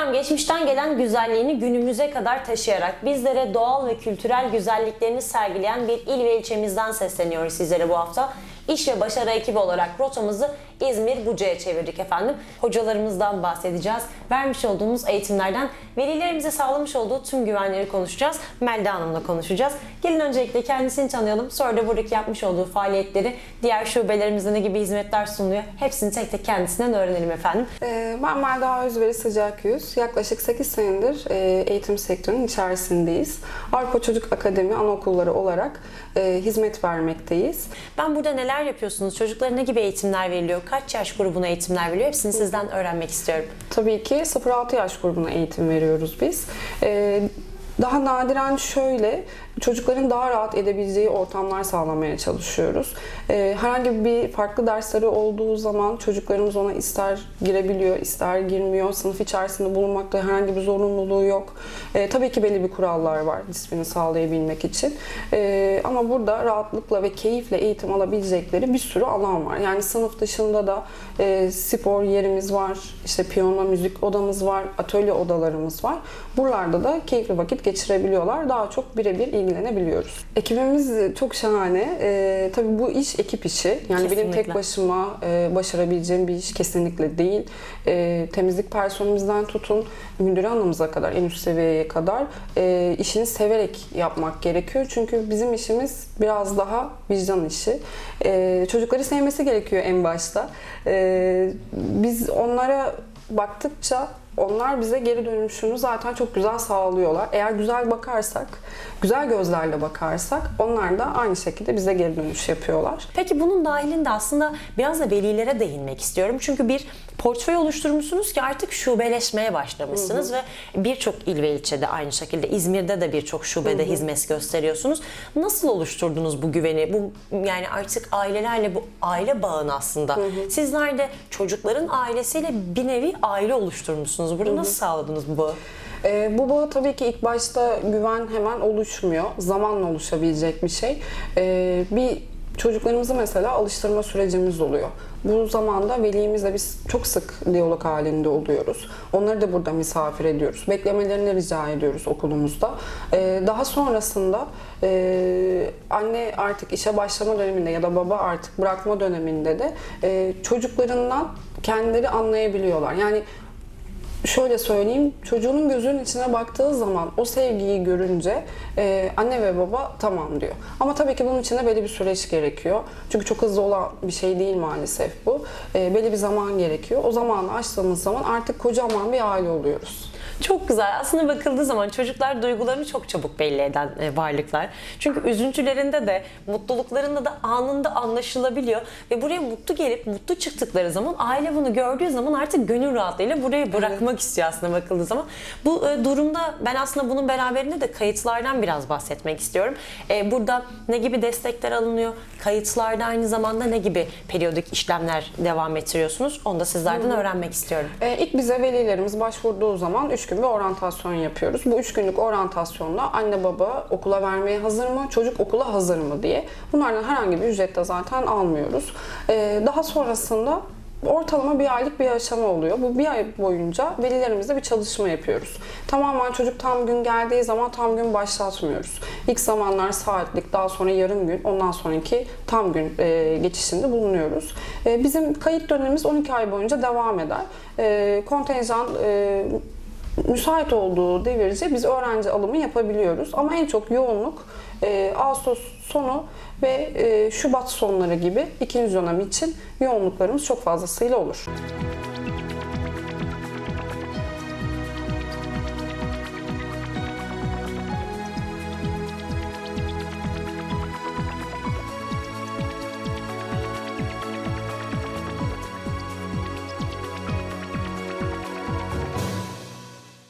Efendim geçmişten gelen güzelliğini günümüze kadar taşıyarak bizlere doğal ve kültürel güzelliklerini sergileyen bir il ve ilçemizden sesleniyoruz sizlere bu hafta. İş ve başarı ekibi olarak rotamızı İzmir Buca'ya çevirdik efendim. Hocalarımızdan bahsedeceğiz. Vermiş olduğumuz eğitimlerden velilerimize sağlamış olduğu tüm güvenleri konuşacağız. Melda Hanım'la konuşacağız. Gelin öncelikle kendisini tanıyalım. Sonra da buradaki yapmış olduğu faaliyetleri, diğer şubelerimizde ne gibi hizmetler sunuyor. Hepsini tek tek kendisinden öğrenelim efendim. Ee, Ben Melda Özveri Sıcak Yüz. Yaklaşık 8 senedir e, eğitim sektörünün içerisindeyiz. Avrupa Çocuk Akademi Anaokulları olarak e, hizmet vermekteyiz. Ben burada neler yapıyorsunuz? Çocuklara ne gibi eğitimler veriliyor? Kaç yaş grubuna eğitimler veriliyor? Hepsini sizden öğrenmek istiyorum. Tabii ki 0-6 yaş grubuna eğitim veriyoruz biz. Ee, Daha nadiren şöyle, çocukların daha rahat edebileceği ortamlar sağlamaya çalışıyoruz. Ee, Herhangi bir farklı dersleri olduğu zaman çocuklarımız ona ister girebiliyor, ister girmiyor. Sınıf içerisinde bulunmakta herhangi bir zorunluluğu yok. Ee, tabii ki belli bir kurallar var disiplini sağlayabilmek için. Ee, ama burada rahatlıkla ve keyifle eğitim alabilecekleri bir sürü alan var. Yani sınıf dışında da e, spor yerimiz var, işte piyano, müzik odamız var, atölye odalarımız var. Buralarda da keyifli vakit geçirebiliyorlar. Daha çok birebir ilgilenebiliyoruz. Ekibimiz çok şahane. Ee, tabii bu iş ekip işi. Yani benim Kesinlikle. tek başıma e, başarabileceğim bir iş kesinlikle değil. E, temizlik personelimizden tutun müdür hanımıza kadar, en üst seviyeye kadar e, işini severek yapmak gerekiyor. Çünkü bizim işimiz biraz daha vicdan işi. E, çocukları sevmesi gerekiyor en başta. E, biz onlara baktıkça onlar bize geri dönüşünü zaten çok güzel sağlıyorlar. Eğer güzel bakarsak, güzel gözlerle bakarsak onlar da aynı şekilde bize geri dönüş yapıyorlar. Peki bunun dahilinde aslında biraz da velilere değinmek istiyorum. Çünkü bir portföy oluşturmuşsunuz ki artık şubeleşmeye başlamışsınız ve birçok il ve ilçede aynı şekilde İzmir'de de birçok şubede hizmet gösteriyorsunuz. Nasıl oluşturdunuz bu güveni? Bu yani artık ailelerle bu aile bağını aslında. Sizler de çocukların ailesiyle bir nevi aile oluşturmuşsunuz. Burada nasıl sağladınız bu bağı? Ee, bu bağ tabii ki ilk başta güven hemen oluşmuyor. Zamanla oluşabilecek bir şey. Ee, bir çocuklarımızı mesela alıştırma sürecimiz oluyor. Bu zamanda velimizle biz çok sık diyalog halinde oluyoruz. Onları da burada misafir ediyoruz. Beklemelerini rica ediyoruz okulumuzda. Ee, daha sonrasında e, anne artık işe başlama döneminde ya da baba artık bırakma döneminde de e, çocuklarından kendileri anlayabiliyorlar. Yani şöyle söyleyeyim, çocuğunun gözünün içine baktığı zaman o sevgiyi görünce e, anne ve baba tamam diyor. Ama tabii ki bunun için de belli bir süreç gerekiyor. Çünkü çok hızlı olan bir şey değil maalesef bu. E, belli bir zaman gerekiyor. O zamanı aştığımız zaman artık kocaman bir aile oluyoruz. Çok güzel. Aslında bakıldığı zaman çocuklar duygularını çok çabuk belli eden e, varlıklar. Çünkü üzüntülerinde de, mutluluklarında da anında anlaşılabiliyor. Ve buraya mutlu gelip mutlu çıktıkları zaman aile bunu gördüğü zaman artık gönül rahatlığıyla burayı bırakmak istiyor aslında bakıldığı zaman. Bu e, durumda ben aslında bunun beraberinde de kayıtlardan biraz bahsetmek istiyorum. E, burada ne gibi destekler alınıyor? Kayıtlarda aynı zamanda ne gibi periyodik işlemler devam ettiriyorsunuz? Onu da sizlerden öğrenmek istiyorum. İlk bize velilerimiz başvurduğu zaman 3 gün bir oryantasyon yapıyoruz. Bu 3 günlük oryantasyonda anne baba okula vermeye hazır mı, çocuk okula hazır mı diye. Bunlardan herhangi bir ücret de zaten almıyoruz. E, daha sonrasında ortalama bir aylık bir aşama oluyor. Bu bir ay boyunca velilerimizle bir çalışma yapıyoruz. Tamamen çocuk tam gün geldiği zaman tam gün başlatmıyoruz. İlk zamanlar saatlik, daha sonra yarım gün, ondan sonraki tam gün e, geçişinde bulunuyoruz. E, bizim kayıt dönemimiz 12 ay boyunca devam eder. E, kontenjan e, müsait olduğu devirce biz öğrenci alımı yapabiliyoruz. Ama en çok yoğunluk e, Ağustos sonu ve e, Şubat sonları gibi ikinci dönem için yoğunluklarımız çok fazlasıyla olur.